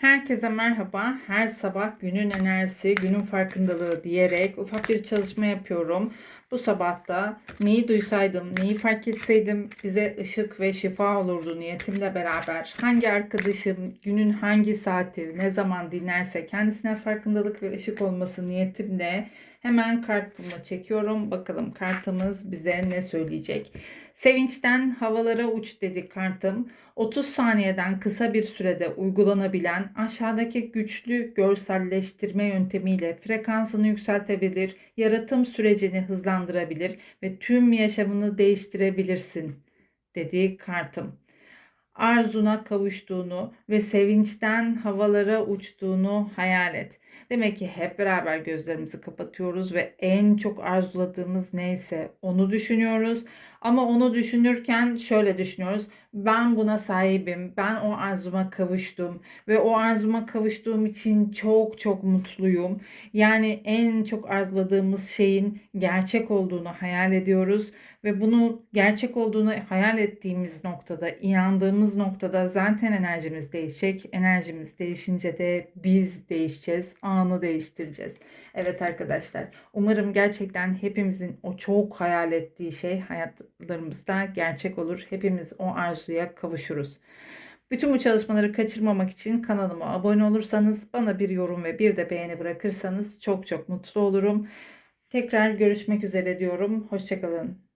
Herkese merhaba. Her sabah günün enerjisi, günün farkındalığı diyerek ufak bir çalışma yapıyorum. Bu sabah da neyi duysaydım, neyi fark etseydim bize ışık ve şifa olurdu niyetimle beraber. Hangi arkadaşım günün hangi saati, ne zaman dinlerse kendisine farkındalık ve ışık olması niyetimle hemen kartımı çekiyorum. Bakalım kartımız bize ne söyleyecek. Sevinçten havalara uç dedi kartım. 30 saniyeden kısa bir sürede uygulanabilen aşağıdaki güçlü görselleştirme yöntemiyle frekansını yükseltebilir, yaratım sürecini hızlandırabilir ve tüm yaşamını değiştirebilirsin dedi kartım. Arzuna kavuştuğunu ve sevinçten havalara uçtuğunu hayal et. Demek ki hep beraber gözlerimizi kapatıyoruz ve en çok arzuladığımız neyse onu düşünüyoruz. Ama onu düşünürken şöyle düşünüyoruz. Ben buna sahibim. Ben o arzuma kavuştum ve o arzuma kavuştuğum için çok çok mutluyum. Yani en çok arzuladığımız şeyin gerçek olduğunu hayal ediyoruz ve bunu gerçek olduğunu hayal ettiğimiz noktada, inandığımız noktada zaten enerjimiz değişecek. Enerjimiz değişince de biz değişeceğiz, anı değiştireceğiz. Evet arkadaşlar, umarım gerçekten hepimizin o çok hayal ettiği şey hayatlarımızda gerçek olur. Hepimiz o arzuya kavuşuruz. Bütün bu çalışmaları kaçırmamak için kanalıma abone olursanız, bana bir yorum ve bir de beğeni bırakırsanız çok çok mutlu olurum. Tekrar görüşmek üzere diyorum. Hoşçakalın.